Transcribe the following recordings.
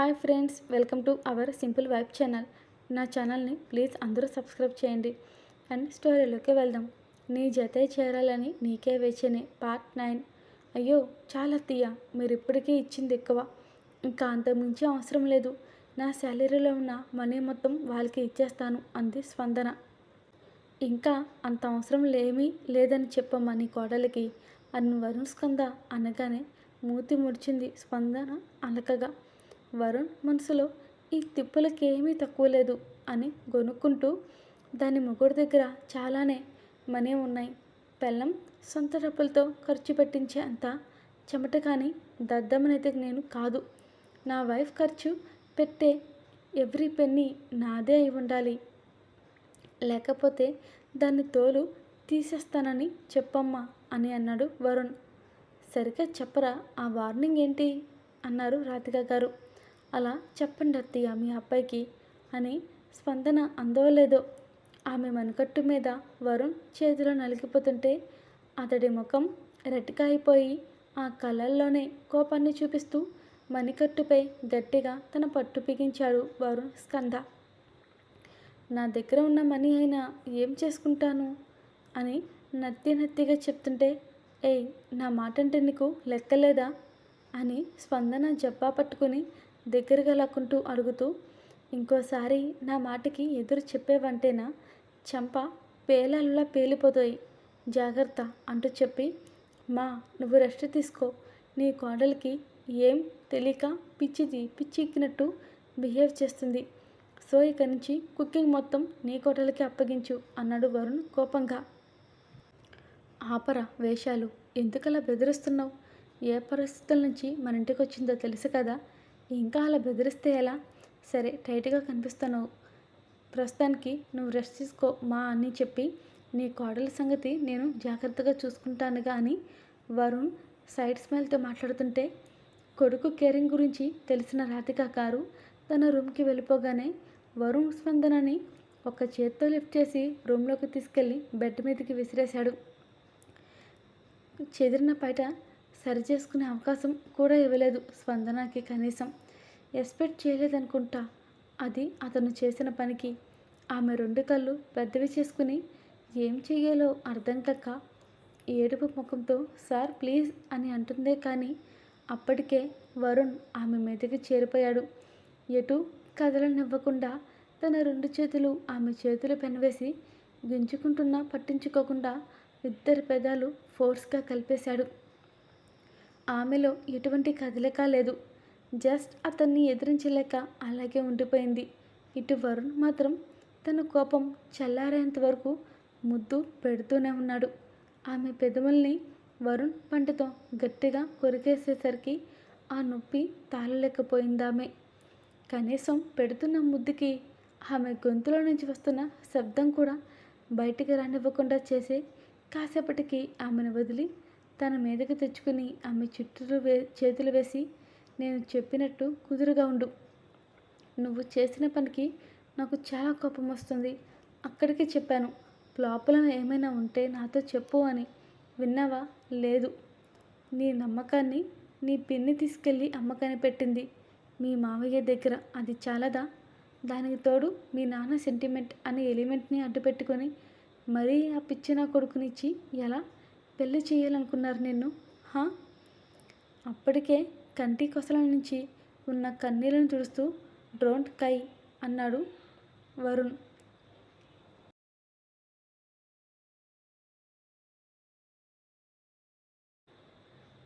Hi friends welcome to our simple vibe channel. నా ఛానల్ని please అందరూ సబ్స్క్రైబ్ చేయండి. అండ్ స్టోరీలోకి వెళ్దాం. నీ జతే చేరాలని నీకే వేచనే పార్ట్ నైన్. అయ్యో చాలా తీయ. మీరు ఇప్పటికీ ఇచ్చింది ఎక్కువ. ఇంకా అంతకుమించి అవసరం లేదు. నా శాలరీలో ఉన్న మనీ మొత్తం వాళ్ళకి ఇచ్చేస్తాను అంది స్పందన. ఇంకా అంత అవసరం లేమీ లేదని చెప్పమ్మా నీ కోడలికి. అన్ను వరుణ్ స్కంద అనగానే మూతి ముడిచింది స్పందన అలకగా వరుణ్ మనసులో ఈ తిప్పులకి ఏమీ తక్కువ లేదు అని గొనుక్కుంటూ దాని మొగుడు దగ్గర చాలానే మనీ ఉన్నాయి. పెళ్ళం సొంత డబ్బులతో ఖర్చు పెట్టించే అంత చెమట కానీ దద్దమ్మనైతే నేను కాదు. నా వైఫ్ ఖర్చు పెట్టే ఎవ్రీ పెన్ని నాదే అయి ఉండాలి. లేకపోతే దాన్ని తోలు తీసేస్తానని చెప్పమ్మా అని అన్నాడు వరుణ్. సరిగ్గా చెప్పరా ఆ వార్నింగ్ ఏంటి? అన్నారు రాధిక గారు. అలా చెప్పండి అత్తయ్య మీ అబ్బాయికి అని స్పందన అందో లేదో ఆమె మణికట్టు మీద వరుణ్ చేతిలో నలిగిపోతుంటే అతడి ముఖం రెడ్గా అయిపోయి ఆ కళ్ళల్లోనే కోపాన్ని చూపిస్తూ మణికట్టుపై గట్టిగా తన పట్టు బిగించాడు వరుణ్ స్కంద. నా దగ్గర ఉన్న మనీ అయినా ఏం చేసుకుంటాను? అని నత్తి నత్తిగా చెప్తుంటే ఏయ్ నా మాట అంటే నీకు లెక్కలేదా? అని స్పందన జబ్బా పట్టుకుని దగ్గరగా లాక్కుంటూ అడుగుతూ ఇంకోసారి నా మాటకి ఎదురు చెప్పేవంటేనా? చంప పేలాలులా పేలిపోతాయి. జాగ్రత్త అంటూ చెప్పి మా నువ్వు రెస్ట్ తీసుకో. నీ కోడలికి ఏం తెలియక పిచ్చిది పిచ్చి ఎక్కినట్టు బిహేవ్ చేస్తుంది. సో ఇక నుంచి కుకింగ్ మొత్తం నీ కోటలకి అప్పగించు అన్నాడు వరుణ్ కోపంగా. ఆపరా వేషాలు. ఎందుకలా బెదిరిస్తున్నావు? ఏ పరిస్థితుల నుంచి మన ఇంటికి వచ్చిందో తెలుసు కదా. ఇంకా అలా బెదిరిస్తే ఎలా? సరే టైట్గా కనిపిస్తున్నావు. ప్రస్తుతానికి నువ్వు రెస్ట్ తీసుకో మా అని చెప్పి నీ కోడల సంగతి నేను జాగ్రత్తగా చూసుకుంటానుగా అని వరుణ్ సైడ్ స్మైల్తో మాట్లాడుతుంటే కొడుకు కేరింగ్ గురించి తెలిసిన రాధిక గారు తన రూమ్కి వెళ్ళిపోగానే వరుణ్ స్పందనని ఒక చేత్తో లిఫ్ట్ చేసి రూమ్లోకి తీసుకెళ్ళి బెడ్ మీదకి విసిరేశాడు. చెదిరిన పైట సరి చేసుకునే అవకాశం కూడా ఇవ్వలేదు స్పందనకి కనీసం. ఎక్స్పెక్ట్ చేయలేదనుకుంటా. అది అతను చేసిన పనికి. ఆమె రెండు కళ్ళు పెద్దవి చేసుకుని ఏం చెయ్యాలో అర్థం కాక ఏడుపు ముఖంతో సార్ ప్లీజ్ అని అంటుందే కానీ అప్పటికే వరుణ్ ఆమె మీదకి చేరిపోయాడు. ఎటు కదలనివ్వకుండా తన రెండు చేతులు ఆమె చేతులు పెనవేసి గుంజుకుంటున్నా పట్టించుకోకుండా ఇద్దరి పెదాలు ఫోర్స్గా కలిపేశాడు. ఆమెలో ఎటువంటి కదలిక లేదు. జస్ట్ అతన్ని ఎదిరించలేక అలాగే ఉండిపోయింది. ఇటు వరుణ్ మాత్రం తన కోపం చల్లారేంత వరకు ముద్దు పెడుతూనే ఉన్నాడు. ఆమె పెదవుల్ని వరుణ్ పంటతో గట్టిగా కొరికేసేసరికి ఆ నొప్పి తాళలేకపోయిందామె. కనీసం పెడుతున్న ముద్దుకి ఆమె గొంతులో నుంచి వస్తున్న శబ్దం కూడా బయటికి రానివ్వకుండా చేసే కాసేపటికి ఆమెను వదిలి తన మీదకి తెచ్చుకుని ఆమె చుట్టూ వే చేతులు వేసి నేను చెప్పినట్టు కుదురుగా ఉండు. నువ్వు చేసిన పనికి నాకు చాలా కోపం వస్తుంది. అక్కడికి చెప్పాను. లోపల ఏమైనా ఉంటే నాతో చెప్పు అని. విన్నావా? లేదు. నీ నమ్మకాన్ని నీ పిన్ని తీసుకెళ్ళి అమ్మకాన్ని పెట్టింది. మీ మావయ్య దగ్గర అది చాలదా? దానికి తోడు మీ నాన్న సెంటిమెంట్ అనే ఎలిమెంట్ని అడ్డుపెట్టుకొని మరీ ఆ పిచ్చి నా కొడుకునిచ్చి ఎలా పెళ్ళి చేయాలనుకున్నారు నిన్ను? హా? అప్పటికే కంటి కొసల నుంచి ఉన్న కన్నీళ్ళను తుడుస్తూ డ్రోంట్ కై అన్నాడు వరుణ్.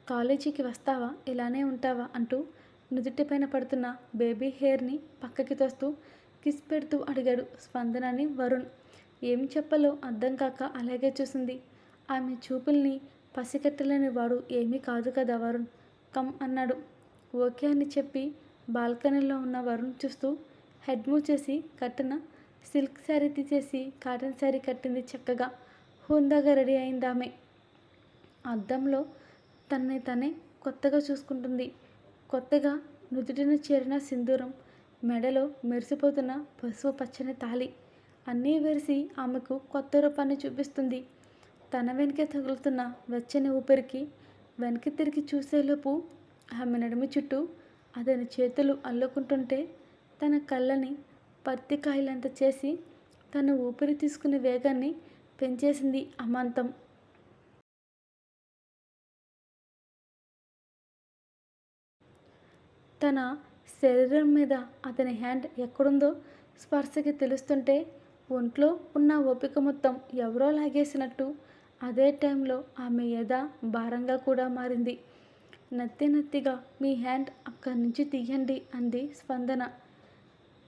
కాలేజీకి వస్తావా? ఇలానే ఉంటావా? అంటూ నుదుటిపైన పడుతున్న బేబీ హెయిర్ని పక్కకి తోస్తూ కిస్ పెడుతూ అడిగాడు స్పందనని వరుణ్. ఏం చెప్పాలో అర్థం కాక అలాగే చూసింది. ఆమె చూపుల్ని పసిగట్టలేని వాడు ఏమీ కాదు కదా వరుణ్. కమ్ అన్నాడు. ఓకే అని చెప్పి బాల్కనీలో ఉన్న వరుణ్ చూస్తూ హెడ్ మూవ్ చేసి కట్టిన సిల్క్ శారీ తీసేసి కాటన్ శారీ కట్టింది చక్కగా. హుందాగా రెడీ అయింది ఆమె. అద్దంలో తన్నే తనే కొత్తగా చూసుకుంటుంది. కొత్తగా నుదుటిన చేరిన సింధూరం మెడలో మెరిసిపోతున్న పసుపు పచ్చని తాలి అన్నీ వెరిసి ఆమెకు కొత్త రూపాన్ని చూపిస్తుంది. తన వెనకే తగులుతున్న వెచ్చని ఊపిరికి వెనక్కి తిరిగి చూసేలోపు ఆమె నడుము చుట్టూ అతని చేతులు అల్లుకుంటుంటే తన కళ్ళని పత్తికాయలంత చేసి తన ఊపిరి తీసుకునే వేగాన్ని పెంచేసింది అమాంతం. తన శరీరం మీద అతని హ్యాండ్ ఎక్కడుందో స్పర్శకి తెలుస్తుంటే ఒంట్లో ఉన్న ఓపిక మొత్తం ఎవరో లాగేసినట్టు అదే టైంలో ఆమె ఎద భారంగా కూడా మారింది. నత్తి నత్తిగా మీ హ్యాండ్ అక్కడి నుంచి తీయండి అంది స్పందన.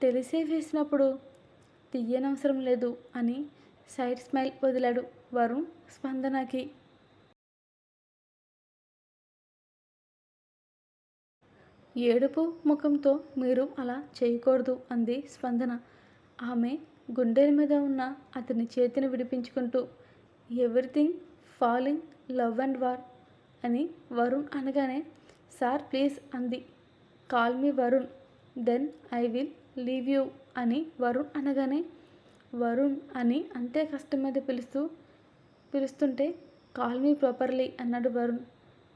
తెలిసే వేసినప్పుడు తీయనవసరం లేదు అని సైడ్ స్మైల్ వదిలాడు వరుణ్ స్పందనకి. ఏడుపు ముఖంతో మీరు అలా చేయకూడదు అంది స్పందన. ఆమె గుండెల మీద ఉన్న అతని చేతిని విడిపించుకుంటూ everything falling love and war అని వరుణ్ అనగానే సార్ ప్లీజ్ అంది. Call me Varun then I will leave you అని వరుణ్ అనగానే వరుణ్ అని అంతే కష్టం మీద పిలుస్తూ పిలుస్తుంటే కాల్ మీ ప్రాపర్లీ అన్నాడు వరుణ్.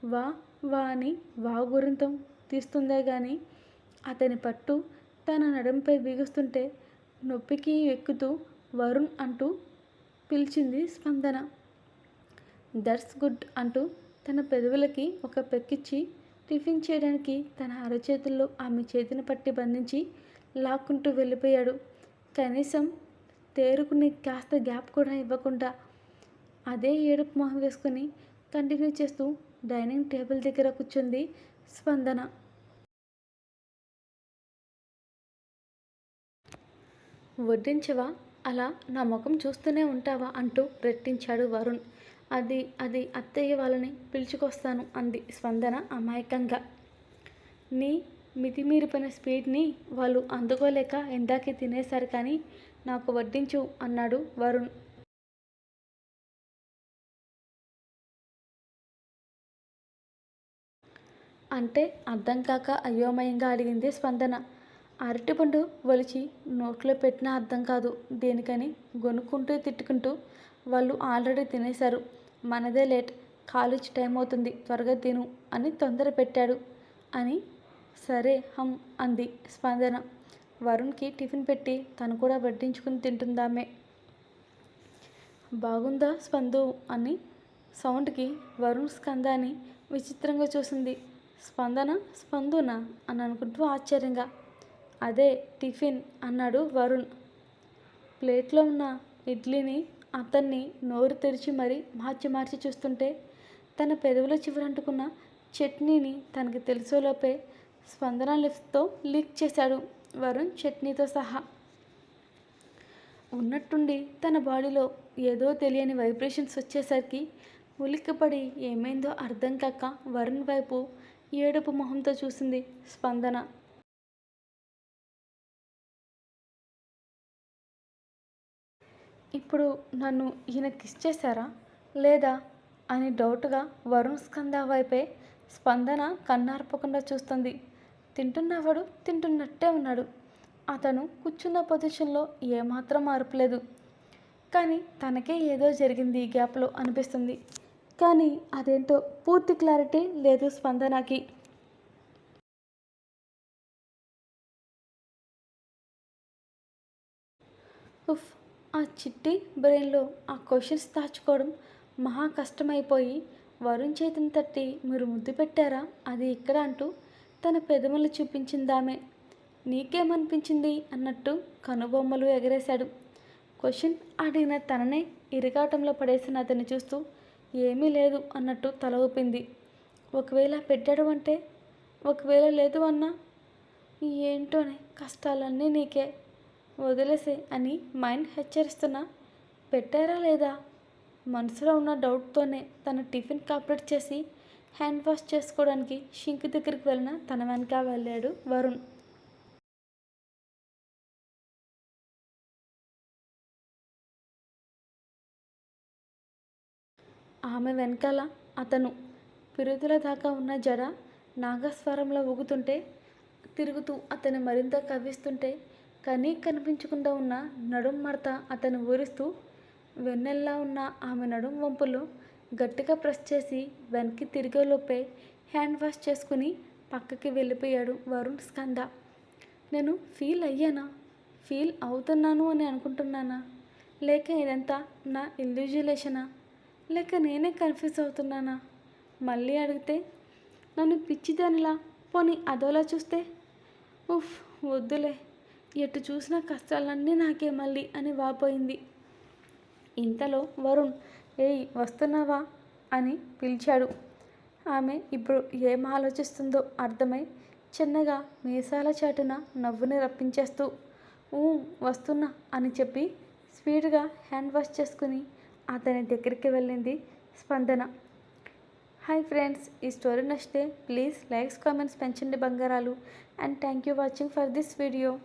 వా వా అని వా గురింతం తీస్తుందే కానీ అతని పట్టు తన నడుంపై బిగుస్తుంటే నొప్పికి ఎక్కుతూ వరుణ్ అంటూ పిలిచింది స్పందన. దట్స్ గుడ్ అంటూ తన పెదవులకి ఒక పెక్కిచ్చి టిఫిన్ చేయడానికి తన అరచేతుల్లో ఆమె చేతిని పట్టి బంధించి లాక్కుంటూ వెళ్ళిపోయాడు. కనీసం తేరుకుని కాస్త గ్యాప్ కూడా ఇవ్వకుండా అదే ఏడుపు మొహం వేసుకుని కంటిన్యూ చేస్తూ డైనింగ్ టేబుల్ దగ్గర కూర్చుంది స్పందన. వడ్డించవా? అలా నా ముఖం చూస్తూనే ఉంటావా అంటూ రెట్టించాడు వరుణ్. అది అది అత్తయ్య వాళ్ళని పిలుచుకొస్తాను అంది స్పందన అమాయకంగా. నీ మితిమీరిపోయిన స్పీడ్ని వాళ్ళు అందుకోలేక ఇందాకే తినేశారు కానీ నాకు వడ్డించు అన్నాడు వరుణ్. అంటే అర్థం కాక అయోమయంగా అడిగింది స్పందన. అరటిపండు ఒలిచి నోట్లో పెట్టినా అర్థం కాదు. దేనికని? గొనుక్కుంటూ తిట్టుకుంటూ వాళ్ళు ఆల్రెడీ తినేశారు. మనదే లేట్. కాలేజ్ టైం అవుతుంది. త్వరగా తిను అని తొందర పెట్టాడు. అని సరే హమ్ అంది స్పందన. వరుణ్కి టిఫిన్ పెట్టి తను కూడా వడ్డించుకుని తింటుందామే. బాగుందా స్పందు అని సౌండ్కి వరుణ్ స్కందాన్ని విచిత్రంగా చూసింది. స్పందన స్పందునా? అని అనుకుంటూ ఆశ్చర్యంగా అదే టిఫిన్ అన్నాడు వరుణ్. ప్లేట్లో ఉన్న ఇడ్లీని అతన్ని నోరు తెరిచి మరీ మార్చి మార్చి చూస్తుంటే తన పెదవుల చివరంటుకున్న చట్నీని తనకి తెలిసేలోపే స్పందన లిఫ్ట్తో లీక్ చేశాడు వరుణ్ చట్నీతో సహా. ఉన్నట్టుండి తన బాడీలో ఏదో తెలియని వైబ్రేషన్స్ వచ్చేసరికి ఉలిక్కిపడి ఏమైందో అర్థం కాక వరుణ్ వైపు ఏడుపు మొహంతో చూసింది స్పందన. ఇప్పుడు నన్ను ఈయన కిస్ చేశారా? లేదా? అని డౌట్గా వరుణ్ స్కంద వైపే స్పందన కన్నార్పకుండా చూస్తుంది. తింటున్నవాడు తింటున్నట్టే ఉన్నాడు. అతను కూర్చున్న పొజిషన్లో ఏమాత్రం మార్పులేదు కానీ తనకే ఏదో జరిగింది ఈ గ్యాప్లో అనిపిస్తుంది. కానీ అదేంటో పూర్తి క్లారిటీ లేదు స్పందనకి. ఉఫ్ చిట్టి బ్రెయిన్లో ఆ క్వశ్చన్స్ దాచుకోవడం మహా కష్టమైపోయి వరుణ్ చేతిని తట్టి మీరు ముద్దు పెట్టారా? అది ఇక్కడ అంటూ తన పెదములు చూపించిందామె. నీకేమనిపించింది? అన్నట్టు కనుబొమ్మలు ఎగరేశాడు. క్వశ్చన్ అడిగిన తననే ఇరగాటంలో పడేసిన అతన్ని చూస్తూ ఏమీ లేదు అన్నట్టు తల ఊపింది. ఒకవేళ పెట్టాడు అంటే? ఒకవేళ లేదు అన్నా? ఏంటోనే కష్టాలన్నీ నీకే. వదిలేసే అని మైండ్ హెచ్చరిస్తున్నా పెట్టారా లేదా? మనసులో ఉన్న డౌట్తోనే తన టిఫిన్ కంప్లీట్ చేసి హ్యాండ్ వాష్ చేసుకోవడానికి షింక్ దగ్గరికి వెళ్ళిన తన వెనక వెళ్ళాడు వరుణ్. ఆమె వెనకాల అతను పిరుదుల దాకా ఉన్న జడ నాగస్వరంలో ఊగుతుంటే తిరుగుతూ అతను మరింత కవ్విస్తుంటే కనీ కనిపించకుండా ఉన్న నడుం మడత అతను ఊరిస్తూ వెన్నెల్లా ఉన్న ఆమె నడుం వంపులో గట్టిగా ప్రెస్ చేసి వెనక్కి తిరిగేలోపే హ్యాండ్ వాష్ చేసుకుని పక్కకి వెళ్ళిపోయాడు వరుణ్ స్కంద. నేను ఫీల్ అయ్యానా? ఫీల్ అవుతున్నాను అని అనుకుంటున్నానా? లేక ఇదంతా నా ఇల్యూజులేషనా లేక నేనే కన్ఫ్యూజ్ అవుతున్నానా? మళ్ళీ అడిగితే నన్ను పిచ్చిదానిలా పోనీ అదోలా చూస్తే? ఉఫ్ వద్దులే. ఎటు చూసిన కష్టాలన్నీ నాకే మళ్ళీ అని వాపోయింది. ఇంతలో వరుణ్ ఏయ్ వస్తున్నావా? అని పిలిచాడు. ఆమె ఇప్పుడు ఏం ఆలోచిస్తుందో అర్థమై చిన్నగా మీసాల చాటున నవ్వుని రప్పించేస్తూ ఊ వస్తున్నా అని చెప్పి స్పీడ్గా హ్యాండ్ వాష్ చేసుకుని అతని దగ్గరికి వెళ్ళింది స్పందన. హాయ్ ఫ్రెండ్స్ ఈ స్టోరీ నచ్చితే ప్లీజ్ లైక్స్ కామెంట్స్ పెంచండి బంగారాలు. And thank you watching for this video.